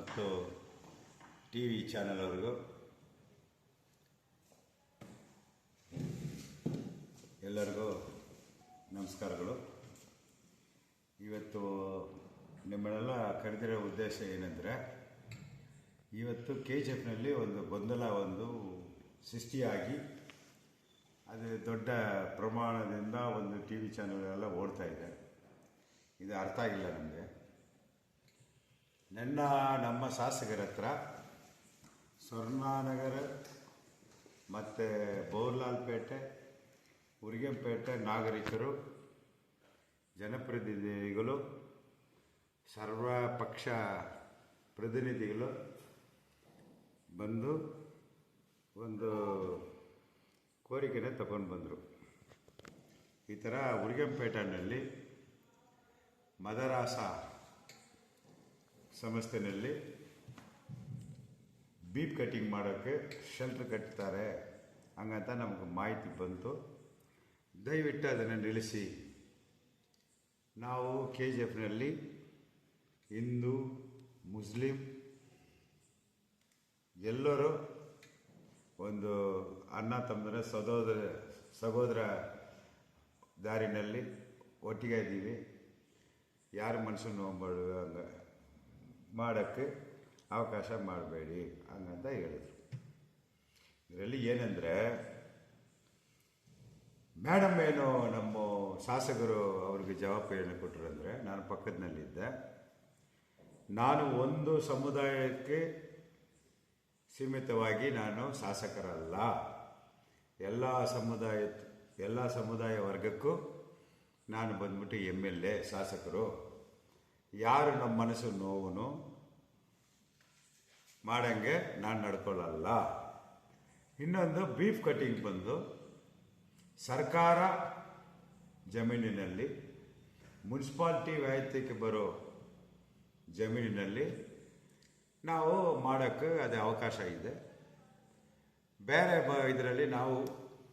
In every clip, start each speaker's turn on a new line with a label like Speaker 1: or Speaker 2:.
Speaker 1: ಮತ್ತು T V channel ಅವರಿಗೂ ಎಲ್ಲರಿಗೂ ನಮಸ್ಕಾರಗಳು. ಇವತ್ತು ನಿಮ್ಮನ್ನೆಲ್ಲ ಕರೆದಿರೋ ಉದ್ದೇಶ ಏನೆಂದರೆ, ಇವತ್ತು ಕೆ ಜಿ ಎಫ್ನಲ್ಲಿ ಒಂದು ಗೊಂದಲ ಒಂದು ಸೃಷ್ಟಿಯಾಗಿ ಅದು ದೊಡ್ಡ ಪ್ರಮಾಣದಿಂದ ಒಂದು ಟಿ ವಿ ಚಾನಲ್ ಎಲ್ಲ ಓಡ್ತಾ ಇದೆ. ಇದು ಅರ್ಥ ಆಗಿಲ್ಲ ನಮಗೆ. ನನ್ನ, ನಮ್ಮ ಶಾಸಕರ ಹತ್ರ ಸ್ವರ್ಣನಗರ ಮತ್ತು ಬೋರ್ಲಾಲ್ಪೇಟೆ ಉರಿಗೆಂಪೇಟೆ ನಾಗರಿಕರು, ಜನಪ್ರತಿನಿಧಿಗಳು ಸರ್ವ ಪಕ್ಷ ಪ್ರತಿನಿಧಿಗಳು ಬಂದು ಒಂದು ಕೋರಿಕೆನ ತಗೊಂಡು ಬಂದರು. ಈ ಥರ ಉರಿಗೆಂಪೇಟೆನಲ್ಲಿ ಮದರಾಸ ಸಂಸ್ಥೆಯಲ್ಲಿ ಬೀಪ್ ಕಟ್ಟಿಂಗ್ ಮಾಡೋಕ್ಕೆ ಶೆಲ್ಟ್ರ್ ಕಟ್ತಾರೆ ಹಂಗಂತ ನಮಗೆ ಮಾಹಿತಿ ಬಂತು. ದಯವಿಟ್ಟು ಅದನ್ನು ನಿಲ್ಲಿಸಿ. ನಾವು ಕೆ ಜಿ ಎಫ್ನಲ್ಲಿ ಹಿಂದೂ, ಮುಸ್ಲಿಂ ಎಲ್ಲರೂ ಒಂದು ಅಣ್ಣ ತಮ್ಮದರ ಸಹೋದರ ಸಹೋದರ ದಾರಿನಲ್ಲಿ ಒಟ್ಟಿಗೆ ಇದ್ದೀವಿ. ಯಾರ ಮನಸ್ಸು ನೋವು ಮಾಡೋಕ್ಕೆ ಅವಕಾಶ ಮಾಡಬೇಡಿ ಹಂಗಂತ ಹೇಳಿದ್ರು. ಇದರಲ್ಲಿ ಏನಂದರೆ, ಮೇಡಮ್, ಏನು ನಮ್ಮ ಶಾಸಕರು ಅವ್ರಿಗೆ ಜವಾಬ್ದಾರಿಯನ್ನು ಕೊಟ್ಟರು ಅಂದರೆ, ನಾನು ಪಕ್ಕದಲ್ಲಿದ್ದೆ ನಾನು ಒಂದು ಸಮುದಾಯಕ್ಕೆ ಸೀಮಿತವಾಗಿ ನಾನು ಶಾಸಕರಲ್ಲ. ಎಲ್ಲ ಸಮುದಾಯ ಎಲ್ಲ ಸಮುದಾಯ ವರ್ಗಕ್ಕೂ ನಾನು ಬಂದ್ಬಿಟ್ಟು ಎಂ ಎಲ್ ಎ, ಶಾಸಕರು. ಯಾರು ನಮ್ಮ ಮನಸ್ಸು ನೋವು ಮಾಡಂಗೆ ನಾನು ನಡ್ಕೊಳ್ಳಲ್ಲ. ಇನ್ನೊಂದು ಬೀಫ್ ಕಟಿಂಗ್ ಬಂದು ಸರ್ಕಾರ ಜಮೀನಿನಲ್ಲಿ, ಮುನ್ಸಿಪಾಲ್ಟಿ ವ್ಯಾಪ್ತಿಗೆ ಬರೋ ಜಮೀನಿನಲ್ಲಿ ನಾವು ಮಾಡೋಕ್ಕೆ ಅದೇ ಅವಕಾಶ ಇದೆ. ಬೇರೆ ಬ ಇದರಲ್ಲಿ ನಾವು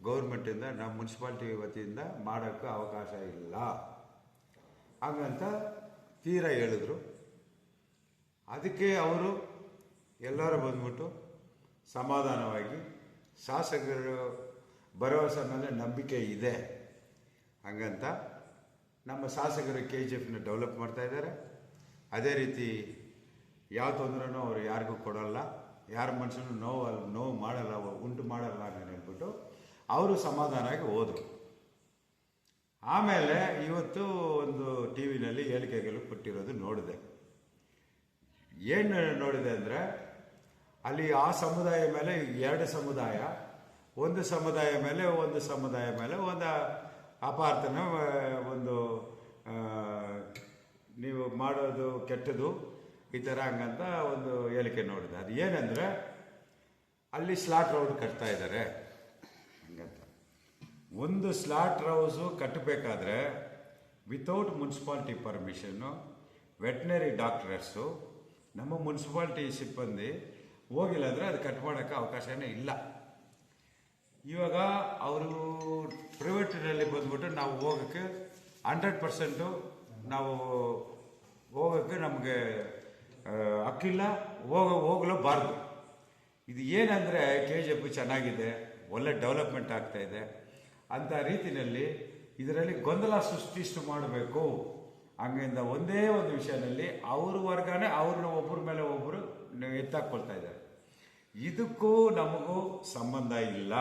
Speaker 1: ಗೌರ್ಮೆಂಟಿಂದ, ನಮ್ಮ ಮುನ್ಸಿಪಾಲ್ಟಿ ವತಿಯಿಂದ ಮಾಡೋಕ್ಕೆ ಅವಕಾಶ ಇಲ್ಲ. ಹಂಗಂತ ತೀರಾ ಹೇಳಿದ್ರು. ಅದಕ್ಕೆ ಅವರು ಎಲ್ಲರೂ ಬಂದ್ಬಿಟ್ಟು ಸಮಾಧಾನವಾಗಿ ಶಾಸಕರು ಭರವಸೆ ಮೇಲೆ ನಂಬಿಕೆ ಇದೆ ಹಂಗಂತ ನಮ್ಮ ಶಾಸಕರು ಕೆ ಜಿ ಎಫ್ನ ಡೆವಲಪ್ ಮಾಡ್ತಾ ಇದ್ದಾರೆ. ಅದೇ ರೀತಿ ಯಾವ ತೊಂದರೆನೂ ಅವರು ಯಾರಿಗೂ ಕೊಡೋಲ್ಲ, ಯಾರ ಮನುಷ್ಯನೂ ನೋವು ನೋವು ಮಾಡಲ್ಲ, ಉಂಟು ಮಾಡಲ್ಲ ಅಂತ ಹೇಳ್ಬಿಟ್ಟು ಅವರು ಸಮಾಧಾನವಾಗಿ ಹೋದರು. ಆಮೇಲೆ ಇವತ್ತು ಒಂದು ಟಿ ವಿನಲ್ಲಿ ಹೇಳಿಕೆಗಳು ಕೊಟ್ಟಿರೋದು ನೋಡಿದೆ. ಏನು ನೋಡಿದೆ ಅಂದರೆ, ಅಲ್ಲಿ ಆ ಸಮುದಾಯ ಮೇಲೆ ಎರಡು ಸಮುದಾಯ, ಒಂದು ಸಮುದಾಯ ಮೇಲೆ, ಒಂದು ಸಮುದಾಯ ಮೇಲೆ ಒಂದು ಅಪಾರ್ಥನ, ಒಂದು ನೀವು ಮಾಡೋದು ಕೆಟ್ಟದು, ಈ ಥರ ಹಂಗಂತ ಒಂದು ಹೇಳಿಕೆ ನೋಡಿದೆ. ಅದು ಏನಂದರೆ, ಅಲ್ಲಿ ಸ್ಲಾಟ್ ರೋಡ್ ಕಟ್ತಾ ಇದ್ದಾರೆ. ಒಂದು ಸ್ಲಾಟ್ ಹೌಸು ಕಟ್ಟಬೇಕಾದ್ರೆ without municipality permission veterinary doctors ನಮ್ಮ ಮುನ್ಸಿಪಾಲ್ಟಿ ಸಿಬ್ಬಂದಿ ಹೋಗಿಲ್ಲ ಅಂದರೆ ಅದು ಕಟ್ ಮಾಡೋಕ್ಕೆ ಅವಕಾಶನೇ ಇಲ್ಲ. ಇವಾಗ ಅವರು ಪ್ರೈವೇಟ್ನಲ್ಲಿ ಬಂದ್ಬಿಟ್ಟು ನಾವು ಹೋಗೋಕ್ಕೆ ಹಂಡ್ರೆಡ್ ಪರ್ಸೆಂಟು ನಾವು ಹೋಗೋಕ್ಕೆ ನಮಗೆ ಹಕ್ಕಿಲ್ಲ ಹೋಗ ಹೋಗಲೂಬಾರ್ದು ಇದು ಏನಂದರೆ ಕೆ ಜಿ ಎಫ್ ಚೆನ್ನಾಗಿದೆ, ಒಳ್ಳೆ ಡೆವಲಪ್ಮೆಂಟ್ ಆಗ್ತಾ ಅಂಥ ರೀತಿಯಲ್ಲಿ ಇದರಲ್ಲಿ ಗೊಂದಲ ಸೃಷ್ಟಿಷ್ಟು ಮಾಡಬೇಕು. ಹಂಗಿಂದ ಒಂದೇ ಒಂದು ವಿಷಯದಲ್ಲಿ ಅವ್ರ ವರ್ಗನೇ ಅವ್ರನ್ನ ಒಬ್ಬರ ಮೇಲೆ ಒಬ್ಬರು ಎತ್ತಾಕೊಳ್ತಾ ಇದ್ದಾರೆ. ಇದಕ್ಕೂ ನಮಗೂ ಸಂಬಂಧ ಇಲ್ಲ.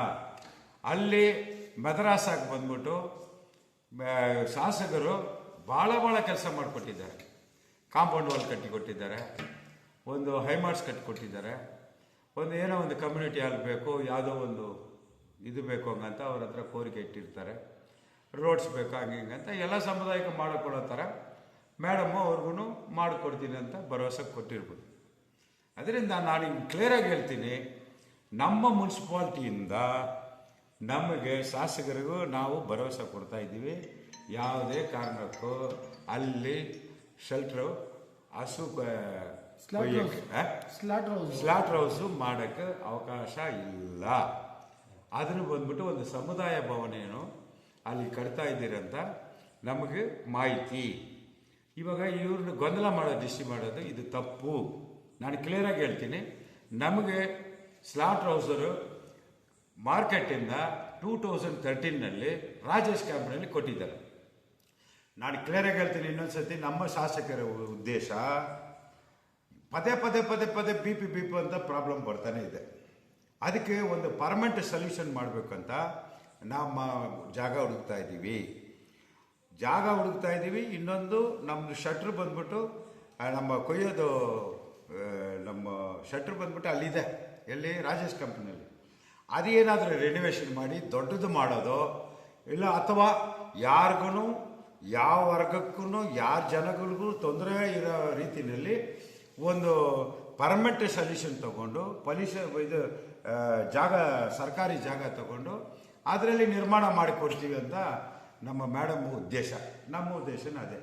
Speaker 1: ಅಲ್ಲಿ ಮದ್ರಾಸಾಗಿ ಬಂದ್ಬಿಟ್ಟು ಶಾಸಕರು ಭಾಳ ಭಾಳ ಕೆಲಸ ಮಾಡಿಕೊಟ್ಟಿದ್ದಾರೆ. ಕಾಂಪೌಂಡ್ ವಾಲ್ ಕಟ್ಟಿ ಕೊಟ್ಟಿದ್ದಾರೆ ಒಂದು ಹೈಮಾರ್ಟ್ಸ್ ಕಟ್ಟಿ ಕೊಟ್ಟಿದ್ದಾರೆ ಒಂದು ಏನೋ ಒಂದು ಕಮ್ಯುನಿಟಿ ಆಗಬೇಕು ಬೇಕು ಯಾವುದೋ ಒಂದು ಇದು ಬೇಕು ಹಂಗಂತ ಅವ್ರ ಹತ್ರ ಕೋರಿಕೆ ಇಟ್ಟಿರ್ತಾರೆ. ರೋಡ್ಸ್ ಬೇಕು ಹಂಗೆ ಹಿಂಗಂತ ಅಂತ ಎಲ್ಲ ಸಮುದಾಯಕ್ಕೆ ಮಾಡಿಕೊಡೋ ಥರ ಮೇಡಮ್ಮು ಅವ್ರಿಗೂ ಮಾಡಿಕೊಡ್ತೀನಿ ಅಂತ ಭರವಸೆ ಕೊಟ್ಟಿರ್ಬೋದು. ಅದರಿಂದ ನಾನು ಹಿಂಗೆ ಕ್ಲಿಯರಾಗಿ ಹೇಳ್ತೀನಿ ನಮ್ಮ ಮುನ್ಸಿಪಾಲ್ಟಿಯಿಂದ ನಮಗೆ ಶಾಸಕರಿಗೂ ನಾವು ಭರವಸೆ ಕೊಡ್ತಾ ಇದ್ದೀವಿ. ಯಾವುದೇ ಕಾರಣಕ್ಕೂ ಅಲ್ಲಿ ಶೆಲ್ಟ್ರು ಹಸು
Speaker 2: ಸ್ಲಾಟ್ ಹೌಸು
Speaker 1: ಮಾಡೋಕ್ಕೆ ಅವಕಾಶ ಇಲ್ಲ. ಅದನ್ನು ಬಂದ್ಬಿಟ್ಟು ಒಂದು ಸಮುದಾಯ ಭವನೇನು ಅಲ್ಲಿ ಕಟ್ತಾ ಇದ್ದೀರಂತ ನಮಗೆ ಮಾಹಿತಿ. ಇವಾಗ ಇವ್ರನ್ನ ಗೊಂದಲ ಮಾಡೋ ಡಿಸ್ಟಿ ಮಾಡೋದು ಇದು ತಪ್ಪು. ನಾನು ಕ್ಲಿಯರಾಗಿ ಹೇಳ್ತೀನಿ. ನಮಗೆ ಸ್ಲಾಟ್ ಹೌಸರು ಮಾರ್ಕೆಟಿಂದ ಟೂ ತೌಸಂಡ್ ತರ್ಟೀನ್ನಲ್ಲಿ ರಾಜೇಶ್ ಕ್ಯಾಂಪ್ನಲ್ಲಿ ಕೊಟ್ಟಿದ್ದಾರೆ. ನಾನು ಕ್ಲಿಯರಾಗಿ ಹೇಳ್ತೀನಿ ಇನ್ನೊಂದ್ಸತಿ ನಮ್ಮ ಶಾಸಕರ ಉದ್ದೇಶ. ಪದೇ ಪದೇ ಪದೇ ಪದೇ ಬಿ ಪಿ ಬಿ ಪಿ ಅಂತ ಪ್ರಾಬ್ಲಮ್ ಬರ್ತಾನೆ ಇದೆ. ಅದಕ್ಕೆ ಒಂದು ಪರ್ಮನೆಂಟ್ ಸೊಲ್ಯೂಷನ್ ಮಾಡಬೇಕಂತ ನಮ್ಮ ಜಾಗ ಹುಡುಕ್ತಾ ಇದ್ದೀವಿ. ಜಾಗ ಹುಡುಕ್ತಾ ಇದ್ದೀವಿ, ಇನ್ನೊಂದು ನಮ್ಮದು ಶಟ್ರ್ ಬಂದ್ಬಿಟ್ಟು ನಮ್ಮ ಕೊಯ್ಯೋದು ನಮ್ಮ ಶಟ್ರ್ ಬಂದ್ಬಿಟ್ಟು ಅಲ್ಲಿದೆ, ಎಲ್ಲಿ? ರಾಜೇಶ್ ಕಂಪ್ನಿಯಲ್ಲಿ ಅದೇನಾದರೂ ರೆನೋವೇಷನ್ ಮಾಡಿ, ದೊಡ್ಡದು ಮಾಡೋದು, ಇಲ್ಲ ಅಥವಾ ಯಾರಿಗೂ ಯಾವ ವರ್ಗಕ್ಕೂ ಯಾರ ಜನಗಳಿಗೂ ತೊಂದರೆ ಇರೋ ರೀತಿಯಲ್ಲಿ ಒಂದು ಪರ್ಮನೆಂಟ್ ಸೊಲ್ಯೂಷನ್ ತಗೊಂಡು ಪೊಲೀಸ್ ಇದು ಜಾಗ, ಸರ್ಕಾರಿ ಜಾಗ ತಗೊಂಡು ಅದರಲ್ಲಿ ನಿರ್ಮಾಣ ಮಾಡಿಕೊಡ್ತೀವಿ ಅಂತ ನಮ್ಮ ಮೇಡಮ್ ಉದ್ದೇಶ. ನಮ್ಮ ಉದ್ದೇಶನ ಅದೇ.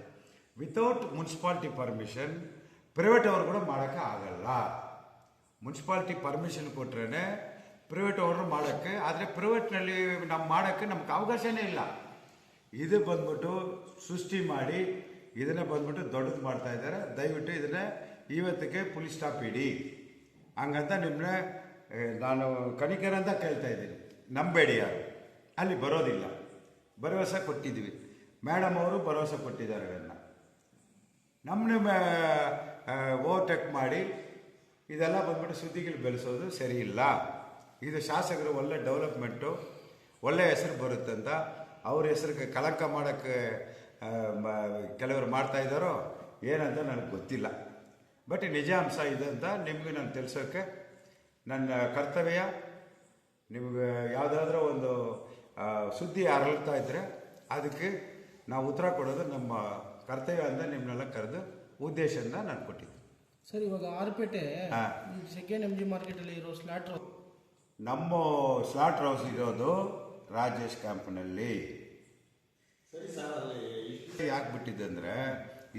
Speaker 1: ವಿತೌಟ್ ಮುನ್ಸಿಪಾಲ್ಟಿ ಪರ್ಮಿಷನ್ ಪ್ರೈವೇಟ್ ಅವ್ರು ಕೂಡ ಮಾಡೋಕ್ಕೆ ಆಗಲ್ಲ. ಮುನ್ಸಿಪಾಲ್ಟಿ ಪರ್ಮಿಷನ್ ಕೊಟ್ರೇ ಪ್ರೈವೇಟ್ ಅವರು ಮಾಡೋಕ್ಕೆ, ಆದರೆ ಪ್ರೈವೇಟ್ನಲ್ಲಿ ನಾವು ಮಾಡೋಕ್ಕೆ ನಮ್ಗೆ ಅವಕಾಶನೇ ಇಲ್ಲ. ಇದು ಬಂದ್ಬಿಟ್ಟು ಸೃಷ್ಟಿ ಮಾಡಿ, ಇದನ್ನ ಬಂದ್ಬಿಟ್ಟು ದೊಡ್ಡದು ಮಾಡ್ತಾ ಇದ್ದಾರೆ. ದಯವಿಟ್ಟು ಇದನ್ನ ಇವತ್ತಿಗೆ ಪುಲಿಸ್ ಸ್ಟಾಪ್ ಇಡಿ. ಹಂಗಂತ ನಿಮ್ಮನ್ನ ನಾನು ಕಣಿಕರ ಅಂತ ಕೇಳ್ತಾ ಇದ್ದೀನಿ. ನಂಬೇಡಿ ಯಾರು ಅಲ್ಲಿ ಬರೋದಿಲ್ಲ. ಭರವಸೆ ಕೊಟ್ಟಿದ್ವಿ ಮೇಡಮ್ ಅವರು ಭರವಸೆ ಕೊಟ್ಟಿದ್ದಾರೆ ಅದನ್ನ. ನಮ್ಮನ್ನ ಓವರ್ಟೇಕ್ ಮಾಡಿ ಇದೆಲ್ಲ ಬಂದ್ಬಿಟ್ಟು ಸುದ್ದಿಗಳು ಬೆಳೆಸೋದು ಸರಿ ಇಲ್ಲ. ಇದು ಶಾಸಕರು ಒಳ್ಳೆ ಡೆವಲಪ್ಮೆಂಟು, ಒಳ್ಳೆ ಹೆಸರು ಅಂತ. ಅವ್ರ ಹೆಸರಿಗೆ ಕಳಂಕ ಮಾಡೋಕ್ಕೆ ಕೆಲವರು ಮಾಡ್ತಾಯಿದ್ದಾರೋ ಏನಂತ ನನಗೆ ಗೊತ್ತಿಲ್ಲ. ಬಟ್ ನಿಜಾಂಶ ಇದೆ ಅಂತ ನಿಮಗೆ ನಾನು ತಿಳಿಸೋಕ್ಕೆ ನನ್ನ ಕರ್ತವ್ಯ ನಿಮಗೆ ಯಾವುದಾದ್ರೂ ಒಂದು ಸುದ್ದಿ ಅರಳ್ತಾ ಇದ್ದರೆ ಅದಕ್ಕೆ ನಾವು ಉತ್ತರ ಕೊಡೋದು ನಮ್ಮ ಕರ್ತವ್ಯ ಅಂತ ನಿಮ್ಮನ್ನೆಲ್ಲ ಕರೆದು ಉದ್ದೇಶದಿಂದ ನಾನು ಕೊಟ್ಟಿದ್ದೆ.
Speaker 2: ಸರ್ ಇವಾಗ ಆರ್ಪೇಟೆ
Speaker 1: ಹಾ.
Speaker 2: ಸೆಕೆಂಡ್ ಎಂ ಜಿ ಮಾರ್ಕೆಟಲ್ಲಿ ಇರೋ ಸ್ಲಾಟ್
Speaker 1: ನಮ್ಮ ಸ್ಲಾಟ್ ಹೌಸ್ ಇರೋದು ರಾಜೇಶ್ ಕ್ಯಾಂಪ್ನಲ್ಲಿ.
Speaker 3: ಸರಿ ಸರ್ ಅಲ್ಲಿ
Speaker 1: ಯಾಕೆ ಬಿಟ್ಟಿದ್ದೆ ಅಂದರೆ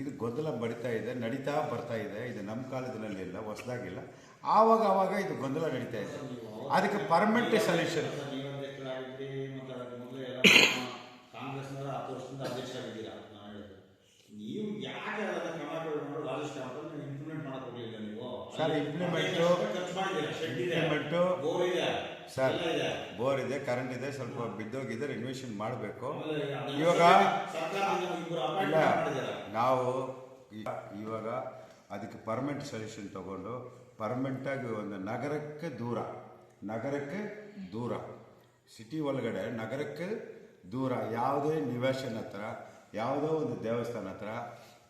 Speaker 1: ಇದು ಗೊಂದಲ ಬಡಿತಾ ಇದೆ ನಡೀತಾ ಬರ್ತಾ ಇದೆ ಇದು ನಮ್ಮ ಕಾಲದಲ್ಲಿ ಇಲ್ಲ ಹೊಸದಾಗಿಲ್ಲ. ಆವಾಗ ಆವಾಗ ಇದು ಗೊಂದಲ ನಡೀತಾ ಇದೆ. ಅದಕ್ಕೆ permanent solution
Speaker 3: implement
Speaker 1: sir,
Speaker 3: implement
Speaker 1: sir bore ಇದೆ ಕರೆಂಟ್ ಇದೆ ಸ್ವಲ್ಪ ಬಿದ್ದೋಗಿದೆ ರಿನ್ವೇಷನ್ ಮಾಡಬೇಕು. ಇವಾಗ ಇಲ್ಲ ನಾವು ಇವಾಗ ಅದಕ್ಕೆ ಪರ್ಮನೆಂಟ್ ಸೊಲ್ಯೂಷನ್ ತಗೊಂಡು ಪರ್ಮನೆಂಟಾಗಿ ಒಂದು ನಗರಕ್ಕೆ ದೂರ ನಗರಕ್ಕೆ ದೂರ. ಸಿಟಿ ಒಳಗಡೆ ನಗರಕ್ಕೆ ದೂರ ಯಾವುದೇ ನಿವೇಶನ ಹತ್ರ ಯಾವುದೋ ಒಂದು ದೇವಸ್ಥಾನ ಹತ್ರ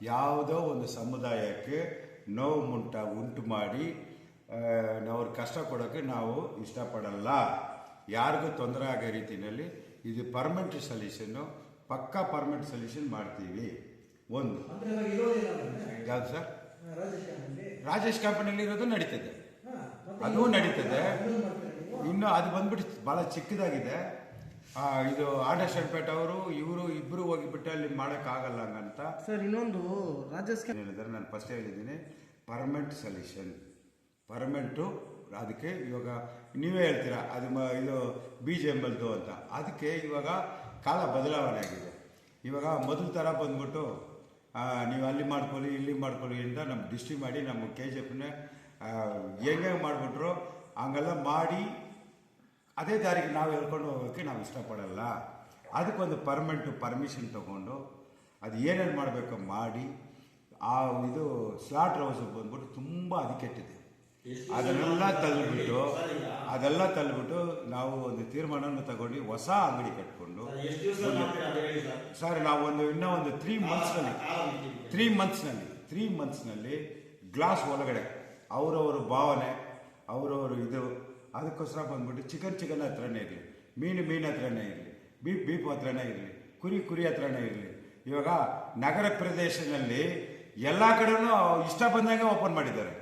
Speaker 1: ಯಾವುದೋ ಒಂದು ಸಮುದಾಯಕ್ಕೆ ನೋವು ಮುಂಟ ಉಂಟು ಮಾಡಿ ಅವ್ರ ಕಷ್ಟ ಕೊಡೋಕ್ಕೆ ನಾವು ಇಷ್ಟಪಡಲ್ಲ. ಯಾರಿಗೂ ತೊಂದರೆ ಆಗೋ ರೀತಿಯಲ್ಲಿ ಇದು ಪರ್ಮನೆಂಟ್ ಸೊಲ್ಯೂಷನ್ನು ಪಕ್ಕಾ ಪರ್ಮನೆಂಟ್ ಸೊಲ್ಯೂಷನ್ ಮಾಡ್ತೀವಿ. ಒಂದು. ಯಾವುದು ಸರ್? ರಾಜೇಶ್ ಕಂಪನಿಯಲ್ಲಿ ಇರೋದು ನಡೀತದೆ. ಅದು ನಡೀತದೆ. ಇನ್ನು ಅದು ಬಂದ್ಬಿಟ್ಟು ಭಾಳ ಚಿಕ್ಕದಾಗಿದೆ. ಇದು ಆರ್ಡರ್ ಶರ್ಪೇಟ್ ಅವರು ಇವರು ಇಬ್ಬರು ಹೋಗಿಬಿಟ್ಟು ಅಲ್ಲಿ ಮಾಡೋಕ್ಕಾಗಲ್ಲ ಹಂಗಂತ.
Speaker 2: ಸರ್ ಇನ್ನೊಂದು ರಾಜೇಶ್
Speaker 1: ಹೇಳಿದ್ರೆ? ಹೇಳಿದ್ದಾರೆ ನಾನು ಫಸ್ಟ್ ಹೇಳಿದ್ದೀನಿ. ಪರ್ಮನೆಂಟ್ ಸೊಲ್ಯೂಷನ್ ಪರ್ಮನೆಂಟು ಅದಕ್ಕೆ ಇವಾಗ ನೀವೇ ಹೇಳ್ತೀರಾ? ಅದು ಮ ಇದು ಬಿ ಜೆ ಎಂಬಲ್ದು ಅಂತ. ಅದಕ್ಕೆ ಇವಾಗ ಕಾಲ ಬದಲಾವಣೆ ಆಗಿದೆ. ಇವಾಗ ಮೊದಲ ಥರ ಬಂದ್ಬಿಟ್ಟು ನೀವು ಅಲ್ಲಿ ಮಾಡ್ಕೊಳ್ಳಿ, ಇಲ್ಲಿ ಮಾಡ್ಕೊಳ್ಳಿ ಅಂತ ನಮ್ಮ ಡಿಸ್ಟ್ರಿ ಮಾಡಿ ನಮ್ಮ ಕೆ ಜಿ ಎಫ್ನ ಹೆಂಗೆ ಮಾಡಿಬಿಟ್ರು, ಹಂಗೆಲ್ಲ ಮಾಡಿ ಅದೇ ದಾರಿಗೆ ನಾವು ಹೇಳ್ಕೊಂಡು ಹೋಗೋಕ್ಕೆ ನಾವು ಇಷ್ಟಪಡಲ್ಲ. ಅದಕ್ಕೊಂದು ಪರ್ಮನೆಂಟ್ ಪರ್ಮಿಷನ್ ತಗೊಂಡು ಅದು ಏನೇನು ಮಾಡಬೇಕು ಮಾಡಿ, ಆ ಇದು ಸ್ಲಾಟ್ ಹೌಸ್ ಬಂದ್ಬಿಟ್ಟು ತುಂಬ ಅದಕ್ಕೆಟ್ಟಿದೆ ಅದನ್ನೆಲ್ಲ ತಳ್ಳಿಬಿಟ್ಟು ಅದೆಲ್ಲ ತಳ್ಳಿಬಿಟ್ಟು ನಾವು ಒಂದು ತೀರ್ಮಾನವನ್ನು ತಗೊಂಡು ಹೊಸ ಅಂಗಡಿ ಕಟ್ಕೊಂಡು
Speaker 3: ಸರ್
Speaker 1: ನಾವು ಒಂದು ಇನ್ನೂ ಒಂದು ತ್ರೀ ಮಂತ್ಸ್ನಲ್ಲಿ. ತ್ರೀ ಮಂತ್ಸ್ನಲ್ಲಿ ತ್ರೀ ಮಂತ್ಸ್ನಲ್ಲಿ ಗ್ಲಾಸ್ ಒಳಗಡೆ ಅವರವರು ಭಾವನೆ ಅವರವರು ಇದು ಅದಕ್ಕೋಸ್ಕರ ಬಂದ್ಬಿಟ್ಟು ಚಿಕನ್ ಚಿಕನ್ ಹತ್ರನೇ ಇರಲಿ ಮೀನು ಮೀನು ಹತ್ರನೇ ಇರಲಿ ಬೀಪ್ ಬೀಪ್ ಹತ್ರನೇ ಇರಲಿ ಕುರಿ ಕುರಿ ಹತ್ರನೇ ಇರಲಿ. ಇವಾಗ ನಗರ ಪ್ರದೇಶದಲ್ಲಿ ಎಲ್ಲ ಕಡೆನೂ ಇಷ್ಟ ಬಂದಂಗೆ ಓಪನ್ ಮಾಡಿದ್ದಾರೆ.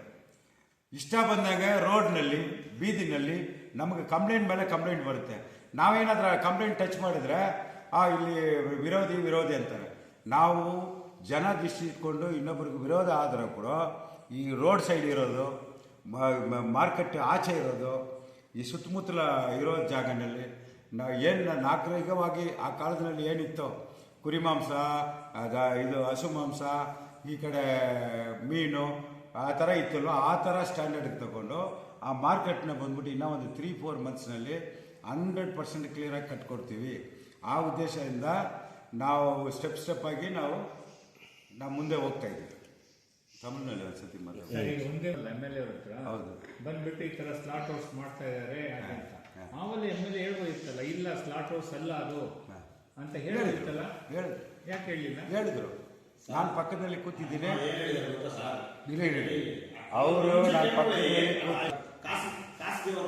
Speaker 1: ಇಷ್ಟ ಬಂದಾಗ ರೋಡ್ನಲ್ಲಿ, ಬೀದಿನಲ್ಲಿ ನಮಗೆ ಕಂಪ್ಲೇಂಟ್ ಮೇಲೆ ಕಂಪ್ಲೇಂಟ್ ಬರುತ್ತೆ. ನಾವೇನಾದ್ರೂ ಕಂಪ್ಲೇಂಟ್ ಟಚ್ ಮಾಡಿದ್ರೆ, ಆ, ಇಲ್ಲಿ ವಿರೋಧಿ ವಿರೋಧಿ ಅಂತಾರೆ. ನಾವು ಜನ ದೃಷ್ಟಿ ಇಟ್ಕೊಂಡು ಇನ್ನೊಬ್ರಿಗೆ ವಿರೋಧ ಆದರೂ ಕೂಡ ಈ ರೋಡ್ ಸೈಡ್ ಇರೋದು ಮಾರ್ಕೆಟ್ ಆಚೆ ಇರೋದು, ಈ ಸುತ್ತಮುತ್ತಲ ಇರೋ ಜಾಗನಲ್ಲಿ ನಾವು ಏನು ನಾಗರಿಕವಾಗಿ ಆ ಕಾಲದಲ್ಲಿ ಏನಿತ್ತು, ಕುರಿ ಮಾಂಸ ಅದ ಇದು ಹಸು ಮಾಂಸ, ಈ ಕಡೆ ಮೀನು ಆ ಥರ ಇತ್ತಲ್ವ? ಆ ಥರ ಸ್ಟ್ಯಾಂಡರ್ಡ್ಗೆ ತಗೊಂಡು ಆ ಮಾರ್ಕೆಟ್ನ ಬಂದ್ಬಿಟ್ಟು ಇನ್ನೂ ಒಂದು ತ್ರೀ ಫೋರ್ ಮಂತ್ಸ್ನಲ್ಲಿ ಹಂಡ್ರೆಡ್ ಪರ್ಸೆಂಟ್ ಕ್ಲಿಯರಾಗಿ ಕಟ್ಕೊಡ್ತೀವಿ. ಆ ಉದ್ದೇಶದಿಂದ ನಾವು ಸ್ಟೆಪ್ ಸ್ಟೆಪ್ ಆಗಿ ನಾವು ನಾವು ಮುಂದೆ ಹೋಗ್ತಾ ಇದ್ದೀವಿ. ತಮಿಳ್ನಲ್ಲಿ ಒಂದ್ಸತಿ
Speaker 4: ಒಂದೇ ಎಂ ಎಲ್ ಎ ಹತ್ರ.
Speaker 1: ಹೌದು.
Speaker 4: ಬಂದ್ಬಿಟ್ಟು ಈ ತರ ಸ್ಲಾಟ್ ಹೌಸ್ ಮಾಡ್ತಾ ಇದ್ದಾರೆ ಅಂತ. ಆಮೇಲೆ ಎಂ ಎಲ್ ಎ ಹೇಳ್ಬೋದಿತ್ತಲ್ಲ ಇಲ್ಲ ಸ್ಲಾಟ್ ಹೌಸ್ ಅಲ್ಲ ಅದು ಅಂತ ಹೇಳ್ಬೋದಿತ್ತಲ್ಲ
Speaker 1: ಹೇಳಿದ್ರು.
Speaker 4: ಯಾಕೆ ಹೇಳಿಲ್ಲ?
Speaker 1: ಹೇಳಿದ್ರು. ನಾನು ಪಕ್ಕದಲ್ಲಿ ಕೂತಿದ್ದೀನಿ.
Speaker 3: ಹೇಳಿದ್ರು
Speaker 1: ಇಲ್ಲ ಹೇಳಿ ಅವರು ನಾನು ಪಕ್ಕದಲ್ಲಿ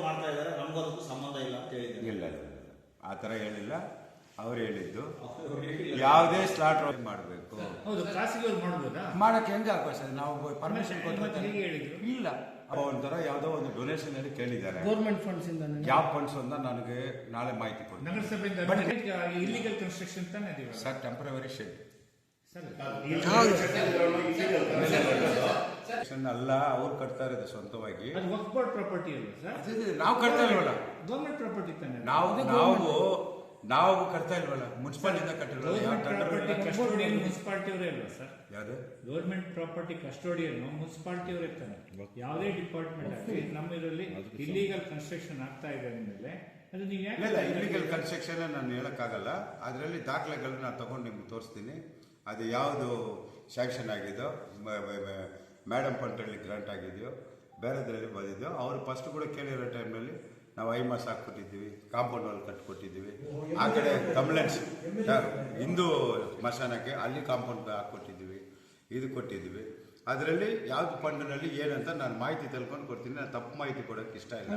Speaker 3: ಮಾಡ್ತಾ ಇದ್ದಾರೆ ನಮಗೂ ಅದಕ್ಕೂ ಸಂಬಂಧ ಇಲ್ಲ ಅಂತ ಹೇಳಿದ್ದಾರೆ.
Speaker 1: ಇಲ್ಲ. ಆ ಥರ ಹೇಳಿಲ್ಲ. ಅವ್ರು ಹೇಳಿದ್ದು. ಯಾವುದೇ ಸ್ಲಾಟ್ ಮಾಡಬೇಕು.
Speaker 4: ಹೌದು ಖಾಸಗಿ ಅವ್ರು ಮಾಡ್ಬೋದಾ?
Speaker 1: ಮಾಡಕ್ಕೆ ಹೆಂಗೆ ಅವಕಾಶ? ನಾವು ಪರ್ಮಿಷನ್ ಕೊಟ್ಟರೆ
Speaker 4: ಹೇಳಿದ್ರು?
Speaker 1: ಇಲ್ಲ. ಒಂಥರ ಯಾವುದೋ ಒಂದು ಡೊನೇಷನ್ ಅಲ್ಲಿ ಕೇಳಿದ್ದಾರೆ.
Speaker 2: ಗೌರ್ಮೆಂಟ್ ಫಂಡ್ಸ್ ಇಂದ
Speaker 1: ಯಾವ ಫಂಡ್ಸ್ ಅಂತ ನನಗೆ ನಾಳೆ ಮಾಹಿತಿ ಕೊಡ್ತೀನಿ
Speaker 4: ನಗರಸಭೆಯಿಂದ ಇಲ್ಲಿಗಲ್ ಕನ್ಸ್ಟ್ರಕ್ಷನ್ ತಾನೇ
Speaker 1: ಸರ್ ಟೆಂಪರವರಿ ಶೆಡ್ ಅಲ್ಲ ಅವ್ರು ಕಟ್ತಾ ಇರೋದು ಸ್ವಂತವಾಗಿ.
Speaker 4: ಅದು ವಕ್ಫ್ ಬೋರ್ಡ್ ಪ್ರಾಪರ್ಟಿ ಅಲ್ಲ ಸರ್
Speaker 1: ನಾವು ಕಟ್ತಾ ಇಲ್ವಲ್ಲ?
Speaker 4: ಗೌರ್ಮೆಂಟ್ ಪ್ರಾಪರ್ಟಿ ತಾನೆ?
Speaker 1: ನಾವು ನಾವು ನಾವು ಕಟ್ತಾ ಇಲ್ವಲ್ಲ? ಮುನ್ಸಿಪಾಲಿಂದ ಕಟ್ಟಿರೋದು. ಯಾವ
Speaker 4: ಗೌರ್ಮೆಂಟ್ ಪ್ರಾಪರ್ಟಿ ಕಸ್ಟೋಡಿಯನ್ ಮುನ್ಸಿಪಾಲಿಟಿ ಅವರೇ ಅಲ್ವಾ ಸರ್
Speaker 1: ಯಾವುದು?
Speaker 4: ಗೌರ್ಮೆಂಟ್ ಪ್ರಾಪರ್ಟಿ ಕಸ್ಟೋಡಿಯನ್ ಮುನ್ಸಿಪಾಲ್ಟಿ ಅವರೇ ತಾನೆ. ಯಾವುದೇ ಡಿಪಾರ್ಟ್ಮೆಂಟ್ ಆಗಲಿ ನಮ್ಮ ಇದರಲ್ಲಿ ಇಲ್ಲಿಗಲ್ ಕನ್ಸ್ಟ್ರಕ್ಷನ್ ಆಗ್ತಾ ಇದೆ ಅಂದಮೇಲೆ ಅದು ನೀವು ಯಾಕೆ
Speaker 1: ಇಲ್ಲೀಗಲ್ ಕನ್ಸ್ಟ್ರಕ್ಷನ್ ನಾನು ಹೇಳಕ್ಕಾಗಲ್ಲ. ಅದರಲ್ಲಿ ದಾಖಲೆಗಳನ್ನ ನಾನು ತಗೊಂಡು ನಿಮ್ಗೆ ತೋರಿಸ್ತೀನಿ. ಅದು ಯಾವುದು ಸ್ಯಾಂಕ್ಷನ್ ಆಗಿದೋ ಮೇಡಮ್ ಫಂಡ್ರಲ್ಲಿ ಗ್ರಾಂಟ್ ಆಗಿದೆಯೋ ಬೇರೆದ್ರಲ್ಲಿ ಬಂದಿದೆಯೋ ಅವರು ಫಸ್ಟ್ ಕೂಡ ಕೇಳಿರೋ ಟೈಮ್ನಲ್ಲಿ ನಾವು ಐ ಮಾಸ್ ಹಾಕ್ಬಿಟ್ಟಿದ್ದೀವಿ ಕಾಂಪೌಂಡ್ ವಾಲ್ ಕಟ್ಕೊಟ್ಟಿದ್ದೀವಿ ಆ ಕಡೆ ಕಂಪ್ಲೇಂಟ್ಸ್ ಹಿಂದೂ ಸ್ಮಶಾನಕ್ಕೆ ಅಲ್ಲಿ ಕಾಂಪೌಂಡ್ ಹಾಕ್ಕೊಟ್ಟಿದ್ದೀವಿ ಇದು ಕೊಟ್ಟಿದ್ದೀವಿ. ಅದರಲ್ಲಿ ಯಾವ್ದು ಫಂಡ್ನಲ್ಲಿ ಏನಂತ ನಾನು ಮಾಹಿತಿ ತಿಳ್ಕೊಂಡು ಕೊಡ್ತೀನಿ ನಾನು ತಪ್ಪು ಮಾಹಿತಿ ಕೊಡೋಕ್ಕೆ ಇಷ್ಟ ಇಲ್ಲ.